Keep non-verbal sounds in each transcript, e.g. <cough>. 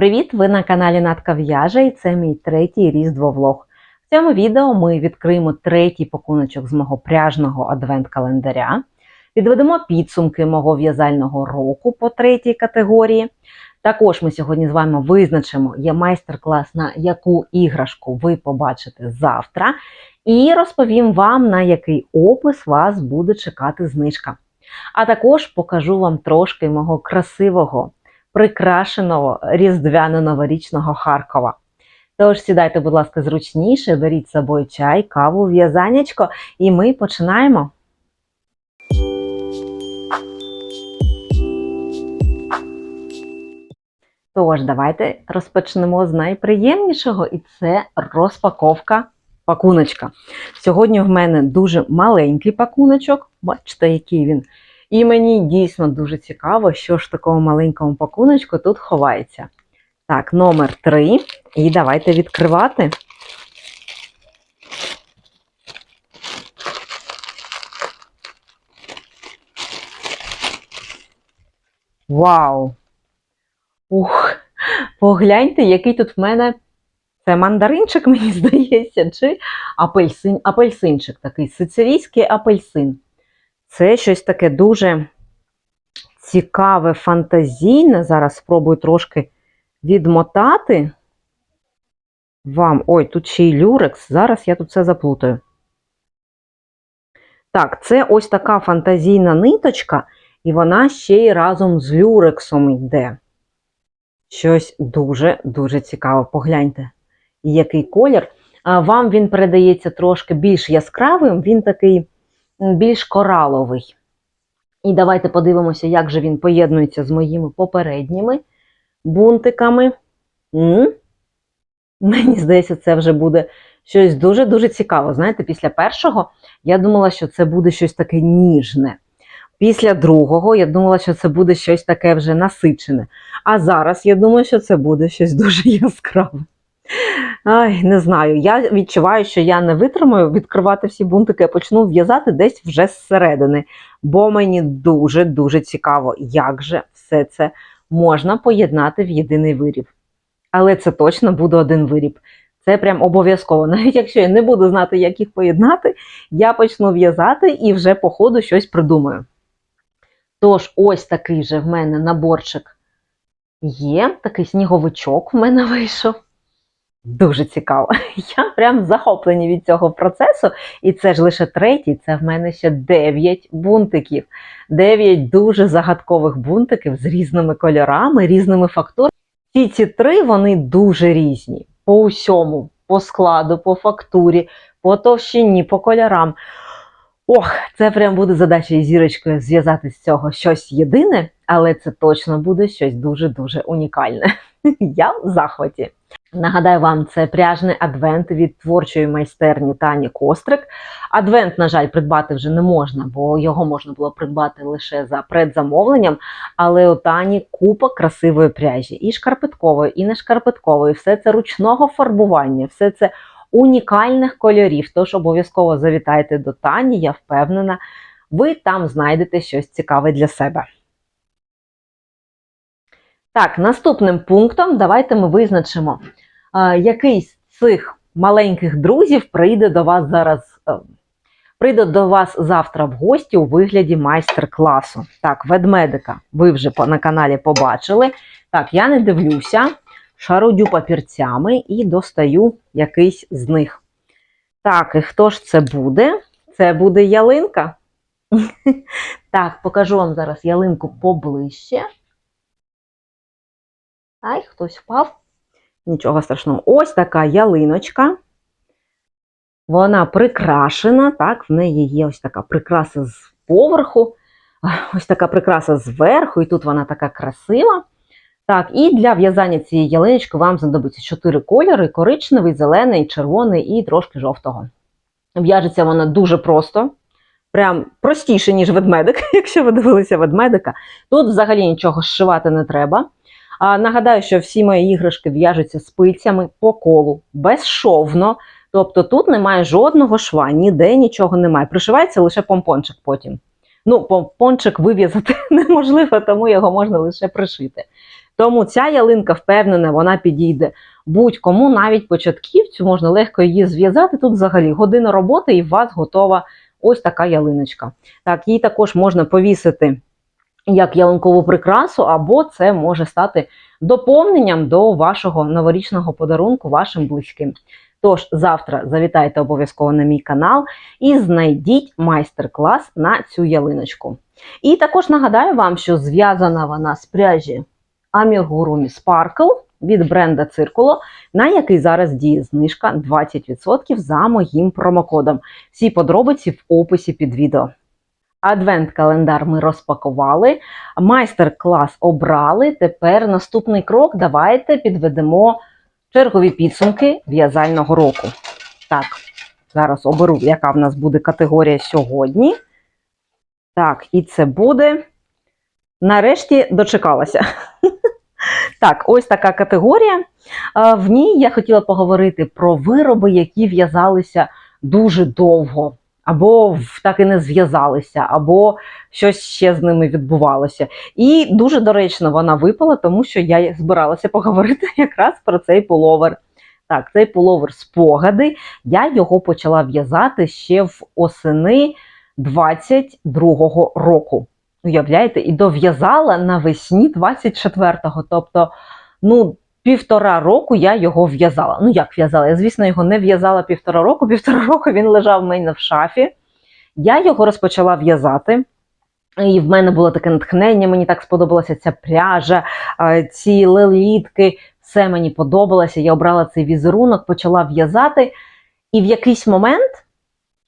Привіт! Ви на каналі Натка В'яже і це мій третій різдвовлог. В цьому відео ми відкриємо третій пакуночок з мого пряжного адвент-календаря, підведемо підсумки мого в'язального року по третій категорії. Також ми сьогодні з вами визначимо є майстер-клас, на яку іграшку ви побачите завтра, і розповім вам, на який опис вас буде чекати знижка. А також покажу вам трошки мого красивого прикрашеного різдвяно-новорічного Харкова. Тож сідайте, будь ласка, зручніше, беріть з собою чай, каву, в'язанячко, і ми починаємо. Тож, давайте розпочнемо з найприємнішого, і це розпаковка пакуночка. Сьогодні в мене дуже маленький пакуночок. Бачите, який він. І мені дійсно дуже цікаво, що ж в такому маленькому пакуночку тут ховається. Так, номер 3. І давайте відкривати. Вау! Ух! Погляньте, який тут в мене це мандаринчик, <laughs> мені здається, чи апельсин, апельсинчик такий, сицилійський апельсин. Це щось таке дуже цікаве, фантазійне. Зараз спробую трошки відмотати вам. Ой, тут ще й люрекс. Зараз я тут все заплутаю. Так, це ось така фантазійна ниточка, і вона ще й разом з люрексом йде. Щось дуже-дуже цікаве. Погляньте, який колір. Вам він передається трошки більш яскравим, він такий більш кораловий. І давайте подивимося, як же він поєднується з моїми попередніми бунтиками. М? Мені здається, це вже буде щось дуже-дуже цікаве. Знаєте, після першого я думала, що це буде щось таке ніжне. Після другого я думала, що це буде щось таке вже насичене. А зараз я думаю, що це буде щось дуже яскраве. Ай, не знаю. Я відчуваю, що я не витримаю відкривати всі бунтики, я почну в'язати десь вже зсередини. Бо мені дуже-дуже цікаво, як же все це можна поєднати в єдиний виріб. Але це точно буде один виріб. Це прям обов'язково. <laughs> Навіть якщо я не буду знати, як їх поєднати, я почну в'язати і вже по ходу щось придумаю. Тож, ось такий же в мене наборчик є, такий сніговичок в мене <laughs> вийшов. Дуже цікаво. <laughs> Я прям захоплені від цього процесу. І це ж лише третій, це в мене ще 9 бунтиків. 9 дуже загадкових бунтиків з різними кольорами, різними фактурами. Ці ці три вони дуже різні. По усьому, по складу, по фактурі, по товщині, по кольорам. Ох, це прям буде задача із зірочкою зв'язати з цього щось єдине, але це точно буде щось дуже-дуже унікальне. <laughs> Я в захваті. Нагадаю вам, це пряжний адвент від творчої майстерні Тані Кострик. Адвент, на жаль, придбати вже не можна, бо його можна було придбати лише за предзамовленням. Але у Тані купа красивої пряжі, і шкарпеткової, і не шкарпеткової. Все це ручного фарбування, все це унікальних кольорів. Тож обов'язково завітайте до Тані, я впевнена, ви там знайдете щось цікаве для себе. Так, наступним пунктом давайте ми визначимо, який з цих маленьких друзів прийде до вас зараз, прийде до вас завтра в гості у вигляді майстер-класу. Так, ведмедика ви вже на каналі побачили. Так, я не дивлюся, шарудю папірцями і достаю якийсь з них. Так, і хто ж це буде? Це буде ялинка. <laughs> Так, покажу вам зараз ялинку поближче. Ай, хтось впав. Нічого страшного. Ось така ялиночка. Вона прикрашена, так, в неї є ось така прикраса з поверху, <laughs> ось така прикраса зверху, і тут вона така красива. Так, і для в'язання цієї ялиночки вам знадобиться 4 кольори: коричневий, зелений, червоний і трошки жовтого. В'яжеться вона дуже просто, прям простіше, ніж ведмедик, <laughs> якщо ви дивилися ведмедика. Тут взагалі нічого зшивати не треба. А, Нагадаю, що всі мої іграшки в'яжуться спицями по колу, безшовно. Тобто тут немає жодного шва, ніде нічого немає. Пришивається лише помпончик потім. Ну, помпончик вив'язати <laughs> неможливо, тому його можна лише пришити. Тому ця ялинка впевнена, вона підійде будь-кому, навіть початківцю, можна легко її зв'язати. Тут взагалі година роботи, і у вас готова ось така ялиночка. Так, її також можна повісити як ялинкову прикрасу, або це може стати доповненням до вашого новорічного подарунку вашим близьким. Тож завтра завітайте обов'язково на мій канал і знайдіть майстер-клас на цю ялиночку. І також нагадаю вам, що зв'язана вона з пряжі Amigurumi Sparkle від бренда Circulo, на який зараз діє знижка 20% за моїм промокодом. Всі подробиці в описі під відео. Адвент-календар ми розпакували, майстер-клас обрали. Тепер наступний крок. Давайте підведемо чергові підсумки в'язального року. Так, зараз оберу, яка в нас буде категорія сьогодні. Так, і це буде. Нарешті дочекалася. <laughs> Так, ось така категорія. В ній я хотіла поговорити про вироби, які в'язалися дуже довго, або так і не зв'язалися, або щось ще з ними відбувалося. І дуже доречно вона випала, тому що я збиралася поговорити <laughs> якраз про цей пуловер. Так, цей пуловер спогади. Я його почала в'язати ще в осени 22-го року. Уявляєте, і дов'язала навесні 24-го. Тобто, ну, півтора року я його в'язала. Ну, як в'язала? Я, звісно, його не в'язала півтора року. Півтора року він лежав в мене в шафі. Я його розпочала в'язати. І в мене було таке натхнення, мені так сподобалася ця пряжа, ці лелітки, все мені подобалося. Я обрала цей візерунок, почала в'язати. І в якийсь момент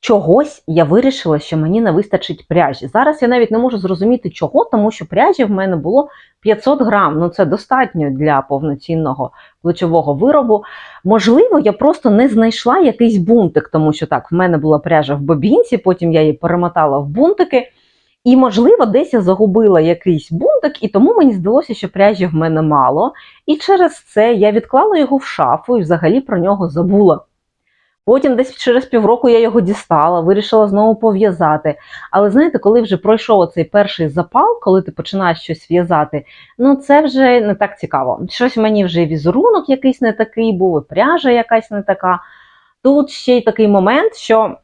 чогось я вирішила, що мені не вистачить пряжі. Зараз я навіть не можу зрозуміти, чого, тому що пряжі в мене було 500 грам. Ну це достатньо для повноцінного плечового виробу. Можливо, я просто не знайшла якийсь бунтик, тому що так, в мене була пряжа в бобінці, потім я її перемотала в бунтики. І, можливо, десь я загубила якийсь бунтик, і тому мені здалося, що пряжі в мене мало. І через це я відклала його в шафу і взагалі про нього забула. Потім десь через півроку я його дістала, вирішила знову пов'язати. Але знаєте, коли вже пройшов цей перший запал, коли ти починаєш щось в'язати, ну це вже не так цікаво. Щось мені вже візерунок якийсь не такий був, пряжа якась не така. Тут ще й такий момент, що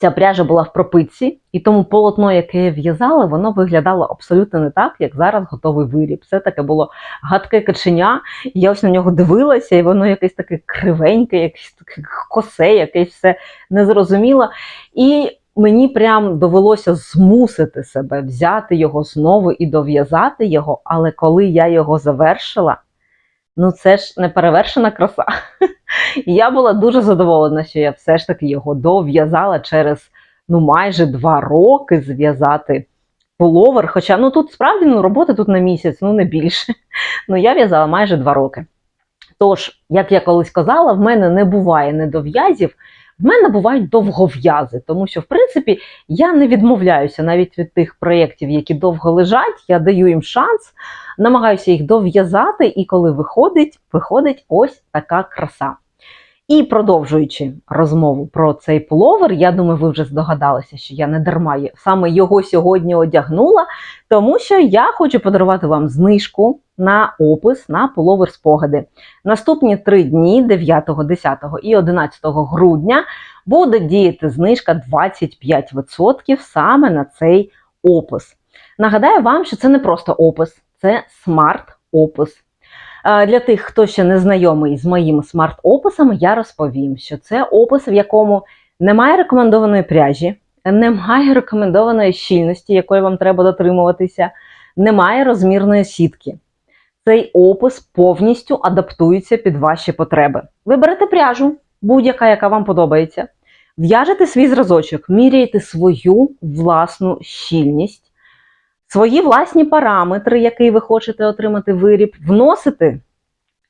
ця пряжа була в пропитці, і тому полотно, яке я в'язала, воно виглядало абсолютно не так, як зараз готовий виріб. Це таке було гадке каченя. і Я ось на нього дивилася, і воно якесь таке кривеньке, якесь таке косе, якесь все незрозуміло. І мені прям довелося змусити себе взяти його знову і дов'язати його. Але коли я його завершила, ну це ж не перевершена краса. І я була дуже задоволена, що я все ж таки його дов'язала через ну майже два роки зв'язати пуловер. Хоча ну тут справді ну, роботи тут на місяць, ну не більше. Ну я в'язала майже два роки. Тож, як я колись казала, в мене не буває недов'язів, в мене бувають довгов'язи, тому що, в принципі, я не відмовляюся навіть від тих проєктів, які довго лежать, я даю їм шанс, намагаюся їх дов'язати, і коли виходить, виходить ось така краса. І продовжуючи розмову про цей пуловер, я думаю, ви вже здогадалися, що я не дарма саме його сьогодні одягнула, тому що я хочу подарувати вам знижку на опис на пуловер спогади. Наступні три дні, 9, 10 і 11 грудня, буде діяти знижка 25% саме на цей опис. Нагадаю вам, що це не просто опис, це смарт-опис. Е, Для тих, хто ще не знайомий з моїми смарт-описами, я розповім, що це опис, в якому немає рекомендованої пряжі, немає рекомендованої щільності, якої вам треба дотримуватися, немає розмірної сітки. Цей опис повністю адаптується під ваші потреби. Ви берете пряжу, будь-яка, яка вам подобається, в'яжете свій зразочок, міряєте свою власну щільність свої власні параметри, який ви хочете отримати виріб, вносите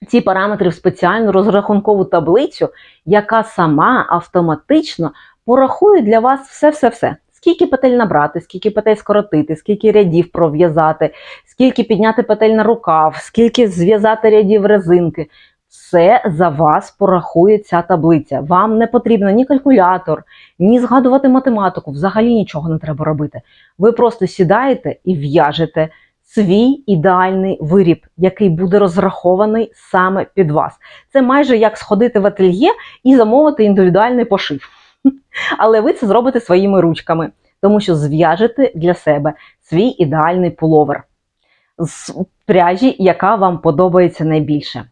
ці параметри в спеціальну розрахункову таблицю, яка сама автоматично порахує для вас все-все-все. Скільки петель набрати, скільки петель скоротити, скільки рядів пров'язати, скільки підняти петель на рукав, скільки зв'язати рядів резинки. Все за вас порахує ця таблиця. Вам не потрібно ні калькулятор, ні згадувати математику. Взагалі нічого не треба робити. Ви просто сідаєте і в'яжете свій ідеальний виріб, який буде розрахований саме під вас. Це майже як сходити в ательє і замовити індивідуальний пошив. Але ви це зробите своїми ручками, тому що зв'яжете для себе свій ідеальний пуловер з пряжі, яка вам подобається найбільше.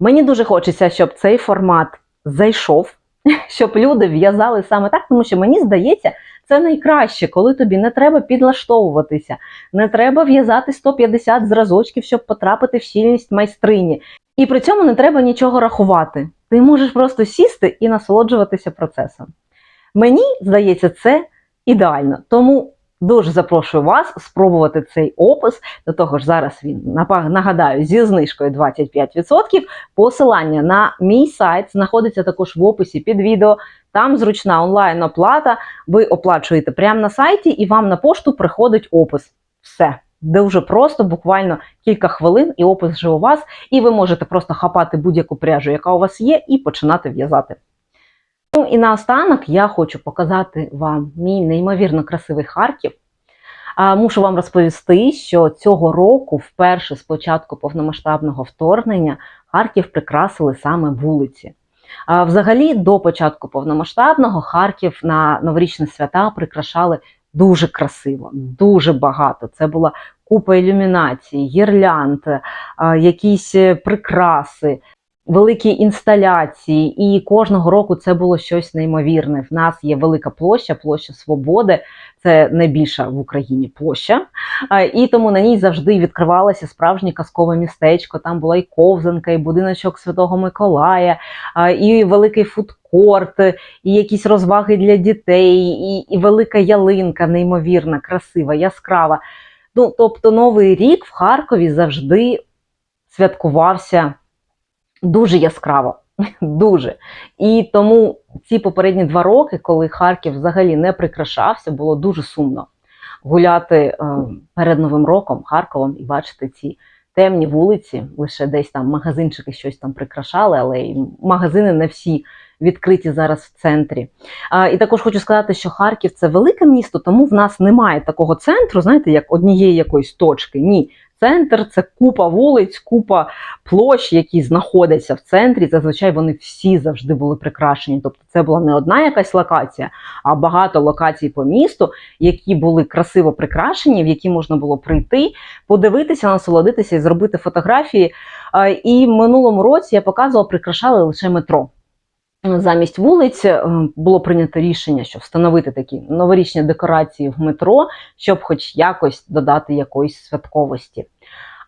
Мені дуже хочеться, щоб цей формат зайшов, <laughs> щоб люди в'язали саме так, тому що мені здається, це найкраще, коли тобі не треба підлаштовуватися, не треба в'язати 150 зразочків, щоб потрапити в щільність майстрині. І при цьому не треба нічого рахувати. Ти можеш просто сісти і насолоджуватися процесом. Мені здається, це ідеально. Тому дуже запрошую вас спробувати цей опис. До того ж, зараз він нагадаю зі знижкою 25%. Посилання на мій сайт знаходиться також в описі під відео. Там зручна онлайн оплата. Ви оплачуєте прямо на сайті, і вам на пошту приходить опис. Все. Дуже просто, буквально кілька хвилин, і опис вже у вас, і ви можете просто хапати будь-яку пряжу, яка у вас є, і починати в'язати. Ну і наостанок я хочу показати вам мій неймовірно красивий Харків. А, Мушу вам розповісти, що цього року, вперше з початку повномасштабного вторгнення, Харків прикрасили саме вулиці. А, Взагалі, до початку повномасштабного Харків на новорічні свята прикрашали дуже красиво, дуже багато. Це була купа ілюмінацій, гірлянд, якісь е, прикраси, великі інсталяції. І кожного року це було щось неймовірне. В нас є велика площа, площа Свободи. Це найбільша в Україні площа, і тому на ній завжди відкривалося справжнє казкове містечко. Там була і ковзанка, і будиночок Святого Миколая, і великий фудкорт, і якісь розваги для дітей, і, і велика ялинка, неймовірна, красива, яскрава. Ну, тобто, Новий рік в Харкові завжди святкувався дуже яскраво. <laughs> Дуже. І тому ці попередні два роки, коли Харків взагалі не прикрашався, було дуже сумно гуляти е, перед Новим роком Харковом і бачити ці темні вулиці. Лише десь там магазинчики щось там прикрашали, але і магазини не всі відкриті зараз в центрі. А, і також хочу сказати, що Харків це велике місто, тому в нас немає такого центру, знаєте, як однієї якоїсь точки. Ні. Центр це купа вулиць, купа площ, які знаходяться в центрі. Зазвичай вони всі завжди були прикрашені. Тобто це була не одна якась локація, а багато локацій по місту, які були красиво прикрашені, в які можна було прийти, подивитися, насолодитися і зробити фотографії. І в минулому році я показувала, прикрашали лише метро. Замість вулиць е, було прийнято рішення, що встановити такі новорічні декорації в метро, щоб хоч якось додати якоїсь святковості.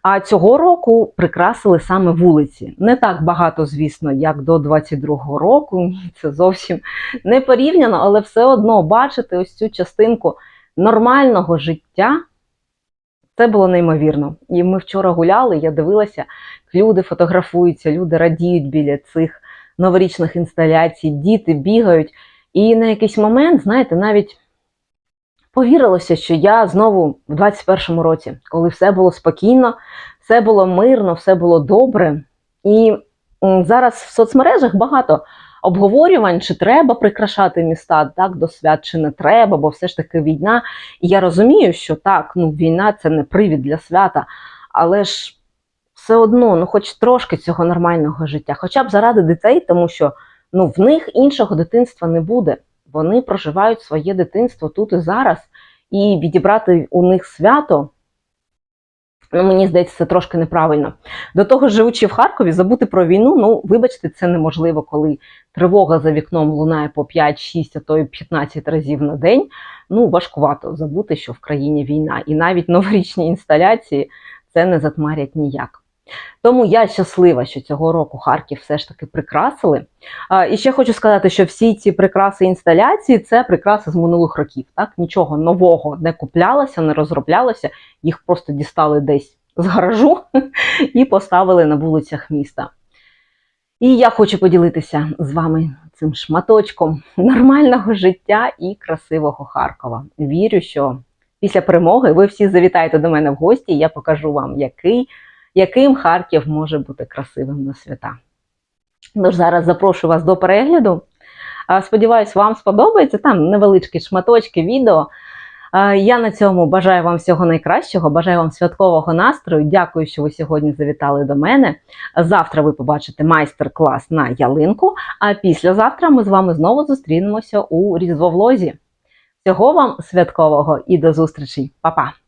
А цього року прикрасили саме вулиці. Не так багато, звісно, як до 22-го року. Це зовсім не порівняно, але все одно бачити ось цю частинку нормального життя. Це було неймовірно. І ми вчора гуляли, я дивилася, люди фотографуються, люди радіють біля цих новорічних інсталяцій, діти бігають. І на якийсь момент, знаєте, навіть повірилося, що я знову в 21-му році, коли все було спокійно, все було мирно, все було добре. І зараз в соцмережах багато обговорювань, чи треба прикрашати міста так до свят, чи не треба, бо все ж таки війна. І я розумію, що так, ну війна це не привід для свята, але ж все одно, ну хоч трошки цього нормального життя, хоча б заради дітей, тому що ну, в них іншого дитинства не буде. Вони проживають своє дитинство тут і зараз, і відібрати у них свято. Ну, мені здається, це трошки неправильно. До того ж, живучи в Харкові, забути про війну, ну, вибачте, це неможливо, коли тривога за вікном лунає по 5, 6, а то й 15 разів на день. Ну, важкувато забути, що в країні війна. І навіть новорічні інсталяції це не затмарять ніяк. Тому я щаслива, що цього року Харків все ж таки прикрасили. А, І ще хочу сказати, що всі ці прикраси інсталяції це прикраси з минулих років. Так? Нічого нового не куплялося, не розроблялося, їх просто дістали десь з гаражу <laughs> і поставили на вулицях міста. І я хочу поділитися з вами цим шматочком нормального життя і красивого Харкова. Вірю, що після перемоги ви всі завітаєте до мене в гості, і я покажу вам, який яким Харків може бути красивим на свята. Тож зараз запрошую вас до перегляду. Сподіваюсь, вам сподобається. Там невеличкі шматочки відео. Я на цьому бажаю вам всього найкращого, бажаю вам святкового настрою. Дякую, що ви сьогодні завітали до мене. Завтра ви побачите майстер-клас на ялинку. А післязавтра ми з вами знову зустрінемося у різдвовлозі. Всього вам святкового і до зустрічі, Па-па!